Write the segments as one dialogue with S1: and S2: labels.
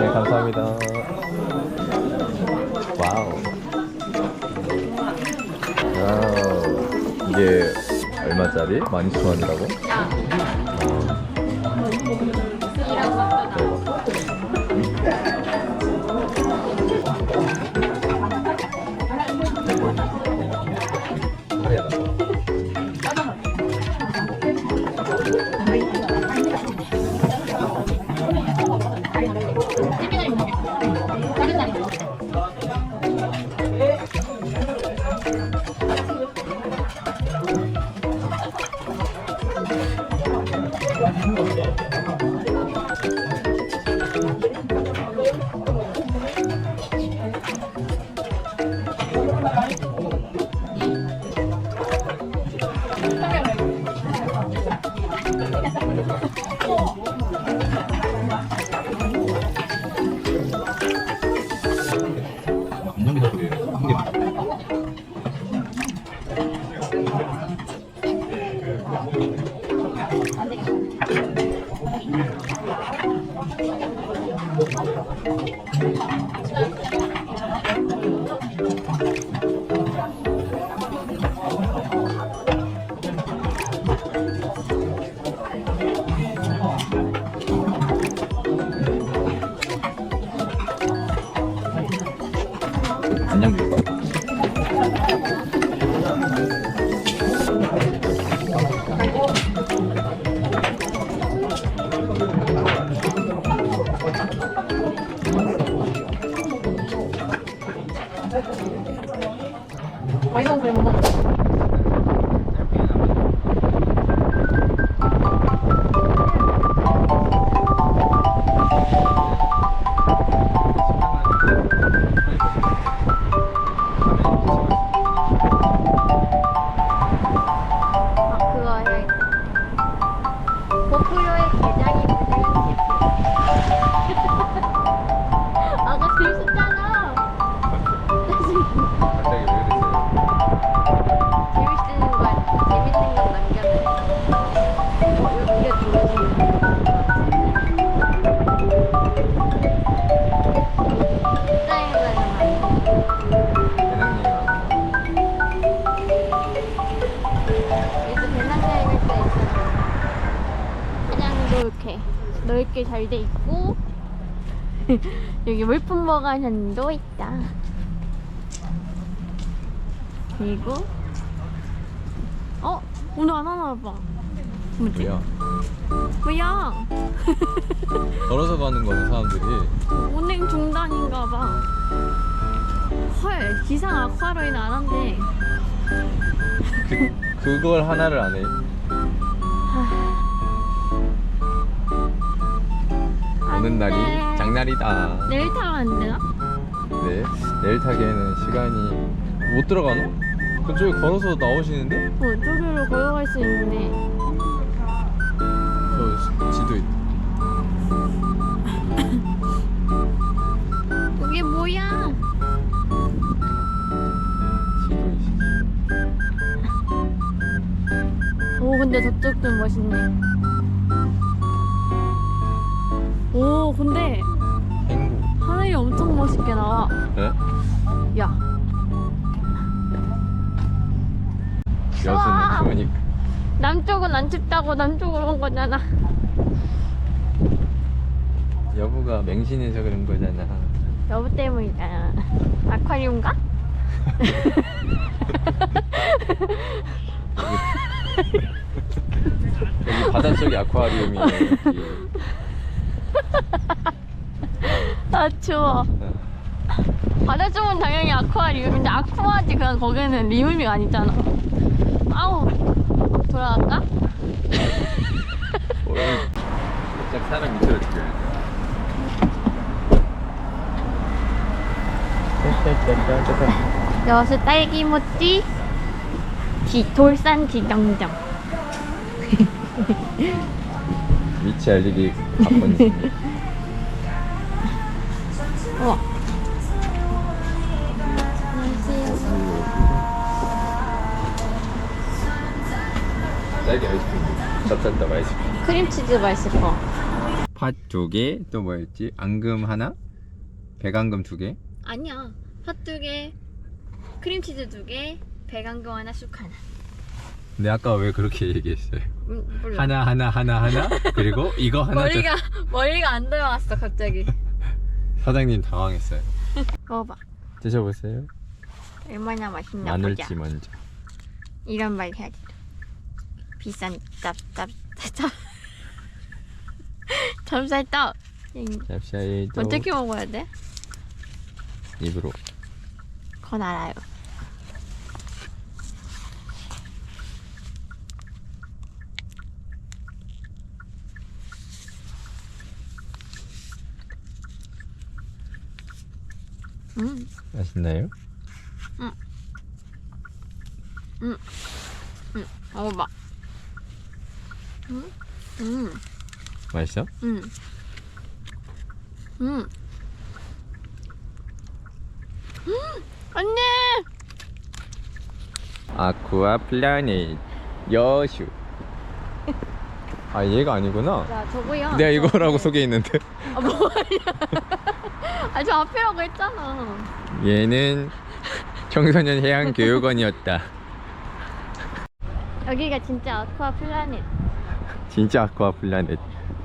S1: 네, 감사합니다. 와우. 와우. 이게 얼마짜리? 12,000원이라고? 대박. 안녕.
S2: 넓게 잘돼 있고 여기 물품 보관함도 있다. 그리고 어 오늘 안 하나 봐. 뭐지?
S1: 뭐야?
S2: 뭐야?
S1: 걸어서 가는 거는 사람들이
S2: 운행 중단인가 봐. 헐 기상 악화로는 안 한대.
S1: 그, 그걸 하나를 안 해. 오는 날이
S2: 돼.
S1: 장날이다.
S2: 내일 타면 안 되나?
S1: 네. 내일 타기에는 시간이 못 들어가나? 그쪽에 걸어서 나오시는데?
S2: 어 저기로 걸어갈 수 있는데
S1: 저 시- 지도 있.
S2: 그게 뭐야?
S1: 지도 있.
S2: 오 근데 저쪽 좀 멋있네. 오 근데. 하늘이 엄청 멋있게 나와.
S1: 네?
S2: 야
S1: 여수는
S2: 우와.
S1: 추우니까.
S2: 남쪽은 안 춥다고 남쪽으로 온 거잖아.
S1: 여보가 맹신해서 그런 거잖아.
S2: 여보 때문이잖아. 아쿠아리움가?
S1: 여기 바닷속에 아쿠아리움이 여기.
S2: 아 추워. 바다 쪽은 당연히 아쿠아리움인데 아쿠아지 그냥 거기는 리움이 아니잖아. 아우 돌아갈까?
S1: 오늘 살짝 사람 밑으로 죽여야 돼.
S2: 여수 딸기 모찌 지, 돌산 지정점.
S1: 위치 알리기 바쁜.
S2: 우와.
S1: 딸기 아이스크림
S2: 크림치즈 맛있을 거.
S1: 팥 두개 또 뭐였지? 앙금 하나? 백앙금 두개
S2: 아니야. 팥 두 개, 크림치즈 두 개, 배강금 하나, 쑥 하나.
S1: 근데 아까 왜 그렇게 얘기했어요?
S2: 음, 몰라.
S1: 하나 하나 하나 하나 그리고 이거 하나
S2: 머리가 머리가 안 들어갔어 갑자기.
S1: 저... 사장님 당황했어요
S2: 먹어봐.
S1: 드셔보세요
S2: 얼마나 맛있나 보자.
S1: 먼저
S2: 이런 말 해야지. 비싼 짭짭짭짭. 찹쌀떡.
S1: 짭샤이 또
S2: 어떻게 먹어야 돼?
S1: 입으로
S2: 그건 알아요. 음,
S1: 맛있나요?
S2: 음, 먹어봐. 음, 음,
S1: 맛있어?
S2: 음, 음. 음, 언니!
S1: 아쿠아 플라넷 여슈 아 얘가 아니구나
S2: 야, 저거야.
S1: 내가
S2: 저
S1: 이거라고. 소개했는데
S2: 아, 뭐야. 아, 저 앞이라고 했잖아.
S1: 얘는 청소년 해양 교육원이었다
S2: 여기가 진짜 아쿠아 플라넷.
S1: 진짜 아쿠아 플라넷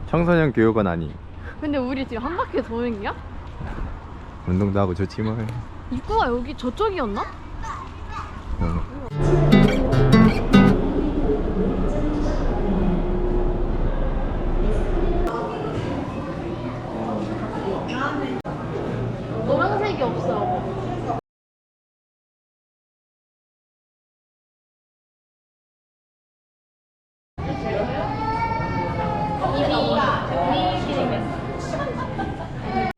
S1: 청소년 교육원 아니
S2: 근데 우리 지금 한 바퀴 도는 게야?
S1: 운동도 하고 좋지 뭐
S2: 입구가 여기 저쪽이었나?
S1: 어.
S2: 입이 밀기는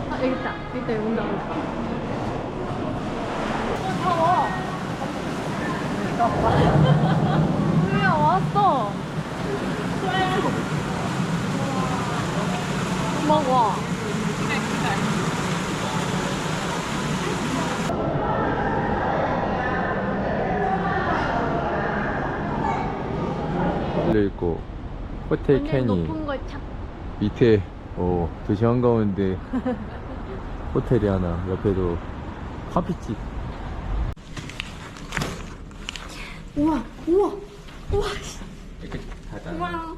S2: 아 여기 있다. 여기 있다. 여기 온다. 온다. 어, 더워. 수야 왔어. 먹어.
S1: 열려 있고
S2: 오늘
S1: 캐니
S2: 높은 걸 찾.
S1: 밑에 어 도시 한가운데 호텔이 하나 옆에도 커피집
S2: 우와, 우와, 우와, 우와.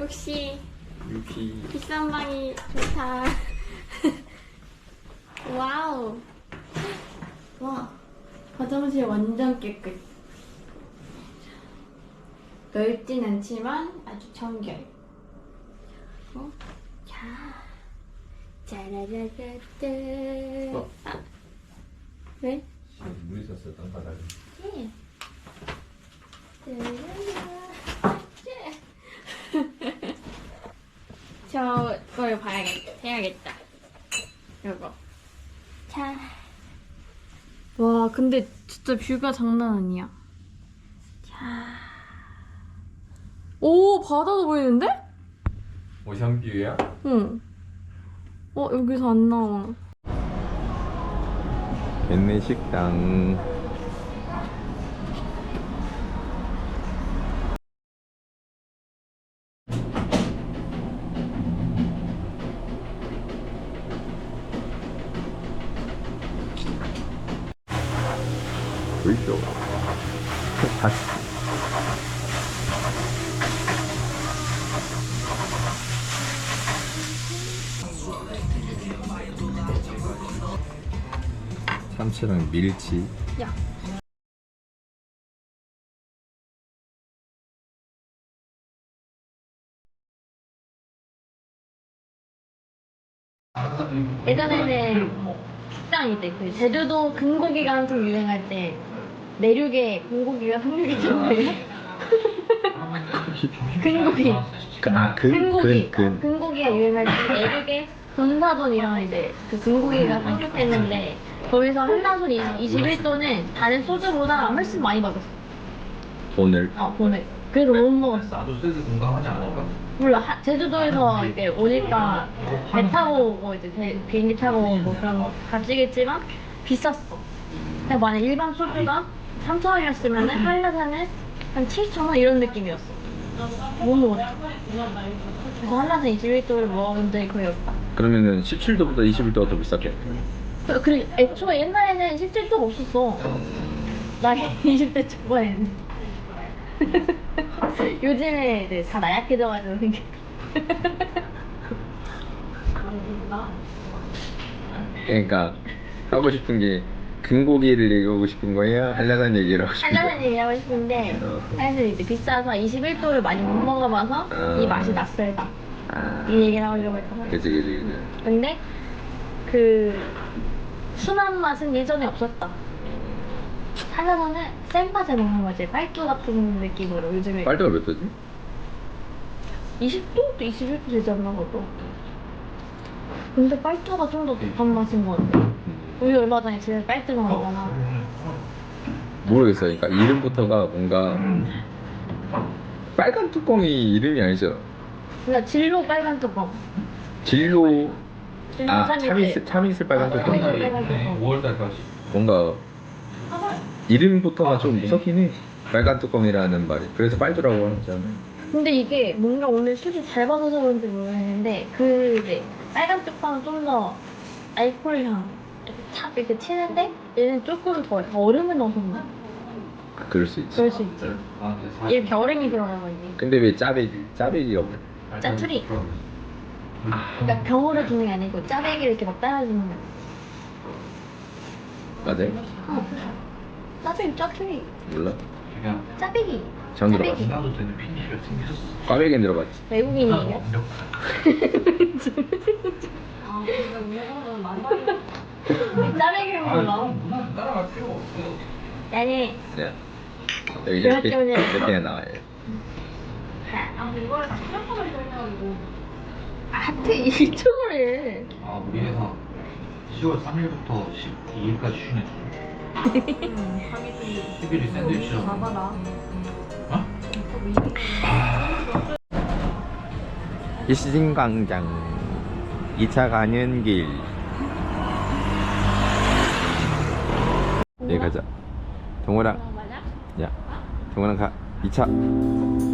S2: 역시
S1: 유피
S2: 비싼 방이 좋다. 와우. 와, 화장실 완전 깨끗. 넓진 않지만 아주 청결. 어? 자, 짜라라라짜.
S1: 어.
S2: 아, 왜?
S1: 물 있었어 땅바닥에
S2: 예. 짜라라. 예. 저걸 봐야겠다. 해야겠다. 이거. 자. 와, 근데 진짜 뷰가 장난 아니야. 자. 오, 바다도 보이는데?
S1: 오션뷰야?
S2: 응. 어, 여기서 안 나와.
S1: 겟네 식당 참치랑 밀치
S2: 야. 예전에는 식당이 때, 그 제주도 금고기가 한참 유행할 때 내륙에 금고기가 상륙했잖아요. 금고기.
S1: 아,
S2: 금고기. 금고기가 유행할 때 내륙에 전사돈이랑 이제 그 금고기가 상륙했는데 거기서 한라산 21도는 다른 소주보다 훨씬 많이 받았어.
S1: 오늘
S2: 어, 돈을. 그래서 못 먹었어.
S3: 나도 슬슬 공감하지 않을까?
S2: 몰라 하- 제주도에서 이제 오니까 배 타고 오고 이제 배- 비행기 타고 오고 그런 가지겠지만 비쌌어. 근데 만약 일반 소주가 3천 원이었으면 한라산은 한 7천 원 이런 느낌이었어. 못 먹었어. 그래서 한라산 21도를 먹어본 적이 거의 없다.
S1: 그러면은 17도보다 21도가 더 비쌌겠네.
S2: 그- 그래, 애초에 옛날에는 17도가 없었어. 나 20대 초반에는. 요즘에 이제 다 나약해져가지고 그게.
S1: 그러니까 하고 싶은 게 금고기를 얘기하고 싶은 거야? 한라산 얘기를 하고 싶은 거야?
S2: 한라산 얘기하고 싶은데
S1: 어.
S2: 사실 이제 비싸서 21도를 많이 못 먹어봐서
S1: 어.
S2: 이 맛이 낯설다.
S1: 아,
S2: 이 얘기를 하려고 했거든.
S1: 그치 그치 그치.
S2: 근데 그 순한 맛은 예전에 없었다. 한라산은 센 맛에 먹는 거지. 빨주 같은 느낌으로 요즘에
S1: 빨대가 몇 도지?
S2: 20도? 21도 되지 않나 그것도. 근데 빨주가 좀 더 독한 맛인 것 같아. 우리 얼마 전에 집에 빨주 먹었잖아.
S1: 모르겠어요. 그러니까 이름부터가 뭔가 빨간 뚜껑이 이름이 아니죠.
S2: 그러니까 진로 빨간 뚜껑.
S1: 진로 아
S2: 참이슬.
S1: 참이슬 참이슬 빨간 뚜껑.
S2: 참이슬 빨간 뚜껑.
S3: 5월달까지.
S1: 뭔가 이름부터가 좀 무섭긴 해. 빨간 뚜껑이라는 말이. 그래서 빨주라고 하잖아요.
S2: 근데 이게 뭔가 오늘 술이 잘 받아서 그런지 모르겠는데 그 이제 빨간 뚜껑은 좀 더 알코올 향 이렇게 탁 이렇게 튀는데 얘는 조금 더 얼음을 넣어서 먹어.
S1: 그럴 수 있지.
S2: 그럴 수 있지.
S3: 아, 사-
S2: 이렇게 얼음이 들어가고 있니?
S1: 근데 왜 짜배기 짜배기가 없네?
S2: 짜투리. 그러니까 병으로 주는 게 아니고 짜배기를 이렇게 막 따라주는 거야.
S1: 맞아요?
S2: 어. 짜배기, 짜투리.
S1: 몰라.
S3: 그냥
S2: 짜배기.
S1: 전
S2: 짜배기.
S1: 들어봤어.
S3: 나도 되는 피니시가 생겼어.
S1: 꽈배기는 들어봤지.
S2: 외국인이에요? 짜배기를 몰라.
S3: 누나 따라갈 필요 없어요.
S2: 아니,
S1: 네. 여기 이렇게. 이렇게 나와요.
S2: 아, 이거를 생각하면 되냐고. 아, 하트 일정을 해.
S3: 아, 우리 회사 10월 3일부터 12일까지 쉬네. 10일이 샌드위치잖아.
S2: 봐봐라.
S3: 어?
S1: 일신광장 2차 가는 길. 예 가자. 동호랑
S2: 맞아?
S1: 야 동호랑 가 2차.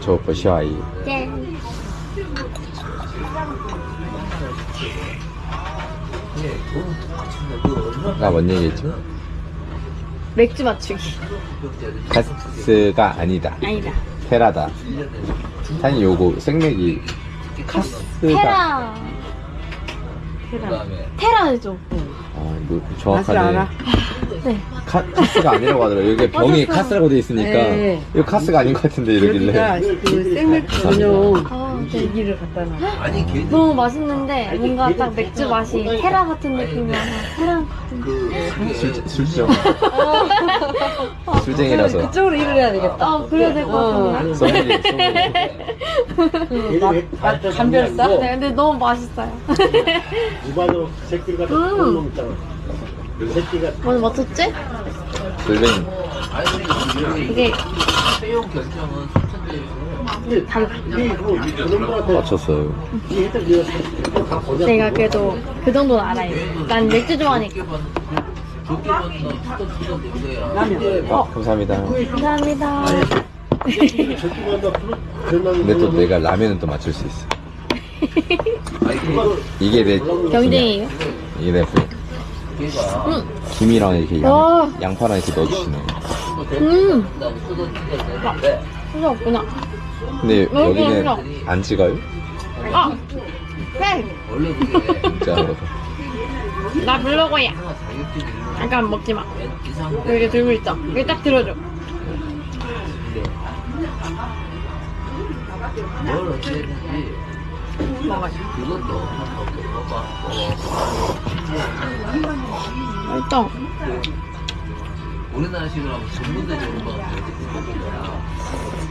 S1: 저 보시와이.
S2: 짠.
S1: 나뭔 얘기했지?
S2: 맥주 맞추기.
S1: 카스가 아니다.
S2: 아니다.
S1: 테라다. 사실 요거 생맥이 카스가
S2: 테라. 테라. 테라 해줘.
S1: 어, 뭐 정확하네.
S2: 네.
S1: 카, 카스가 아니라고 하더라고요. 여기 병이
S2: 맞았어.
S1: 카스라고 돼 있으니까
S4: 네.
S1: 이거 카스가 아닌 것 같은데
S4: 여기가
S1: 이러길래
S4: 그 생맥 전용
S2: 아, 네.
S4: 기기를 갖다 놔.
S2: 너무 맛있는데 뭔가 딱 맥주 맛이 테라 같은 느낌이어서 테라 같은.
S1: 술, 술정 술쟁이라서
S4: 그쪽으로 일을 해야 되겠다.
S2: 아 그래야 될 것 같은데.
S4: 맛, 맛 감별사?
S2: 네, 근데 너무 맛있어요.
S5: 이바도 새끼 같은
S2: 음.
S5: 있잖아.
S2: 오늘 이게
S5: 근데 다 이게 뭐 그놈들한테
S1: 맞췄어요.
S2: 내가 그래도 그 정도는 알아요. 난 맥주 좋아하니까.
S1: 아, 감사합니다
S2: 감사합니다.
S5: 놈이
S1: 근데 또 내가 라면은 또 맞출 수 있어 이게 내
S2: 경쟁이에요?
S1: 이게 내 부-
S2: 응.
S1: 김이랑 이렇게
S2: 와.
S1: 양, 양파랑 이렇게 넣어주시네
S2: 음. 필요 없구나.
S1: 근데
S2: 너무
S1: 여기는
S2: 맛있어.
S1: 안 찍어요?
S2: 아, 그래.
S1: 진짜로
S2: 나 블로거야. 잠깐 먹지 마. 여기 들고 있어. 여기 딱 들어줘. 먹어요.
S6: 막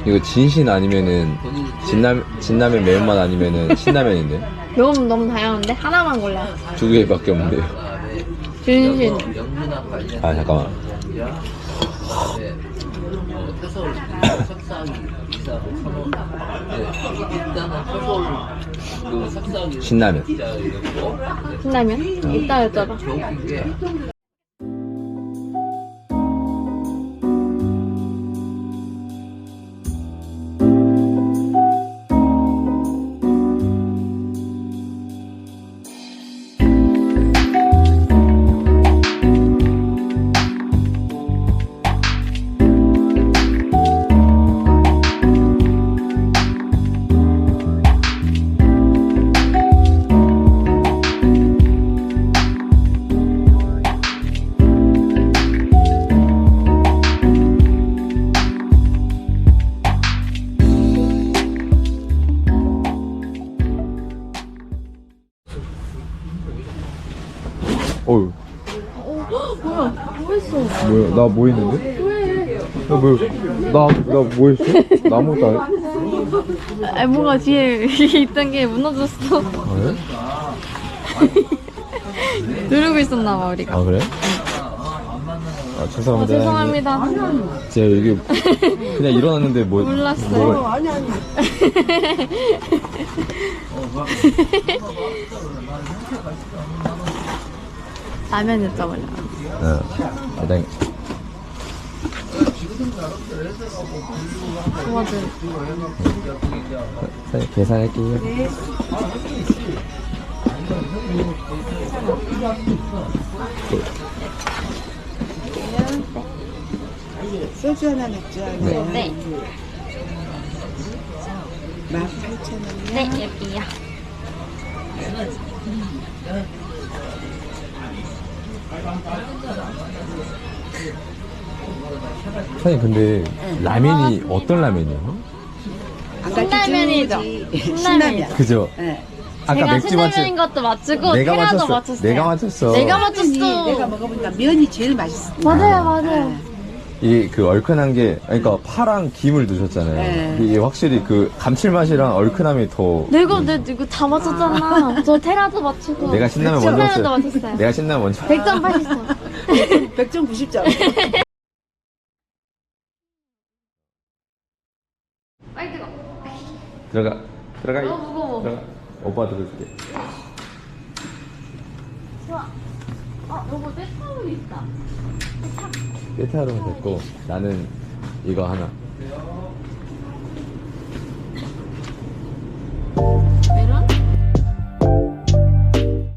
S1: 이거 진신 아니면은 진라면, 진라면 매운맛 아니면은 신라면인데?
S2: 너무 너무 다양한데? 하나만 골라.
S1: 두 개밖에 없는데요
S2: 진신.
S6: 영문학 관련
S1: 아 잠깐만
S6: 선호. 네, 일단은 태서울 그 석상이
S1: 신라면.
S2: 신라면? 이따 여쭤봐.
S6: 좋은 게
S1: 뭐야? 나 뭐 했는데? 야, 뭐, 나, 나 뭐 했어? 나 아무것도 안 했...
S2: 아, 뭐가 뒤에 있던 게 무너졌어.
S1: 아, 그래?
S2: 누르고 있었나 봐, 우리가.
S1: 아, 그래? 아,
S2: 아,
S1: 죄송합니다.
S2: 죄송합니다.
S1: 제가 여기 그냥 일어났는데 뭐.
S2: 몰랐어요.
S1: 뭐가-
S4: 아니 아니.
S2: 라면 여쭤보려.
S1: 어, 일단 사- 계산할게요.
S4: 소주 하나 맥주 하나.
S2: 네.
S4: 만 팔천 원.
S2: 네, 여기요.
S1: 사장님 근데 라면이 어떤 라면이에요?
S2: 신라면이죠. 신라면.
S1: 그죠?
S4: 네.
S1: 아까
S2: 제가
S1: 맥주
S2: 신라면인
S1: 맞췄
S2: 것도 맞추고
S1: 내가
S2: 테라도
S1: 맞췄어.
S2: 맞췄어요.
S1: 내가 맞췄어.
S2: 내가
S4: 라면이
S2: 맞췄어.
S4: 내가 먹어보니까 면이 제일 맛있어.
S2: 맞아요, 맞아요.
S1: 이게 그 얼큰한 게 그러니까 파랑 김을 넣으셨잖아요.
S4: 네.
S1: 이게 확실히 그 감칠맛이랑 얼큰함이 더
S2: 내가 내 이거 다 맞췄잖아. 저 테라도 맞추고.
S1: 내가 신라면 먼저
S2: 신라면도
S1: 맞췄어요.
S2: 맞췄어요.
S1: 내가 신라면 먼저
S2: 100점 받았어.
S4: 100점 90점.
S2: 빨리 뜨거.
S1: 들어가 들어가
S2: 너무 무거워.
S1: 들어가 오빠 들어줄게.
S2: 좋아. 어, 여보 떼타올 있다.
S1: 세타로 됐고 나는 이거 하나.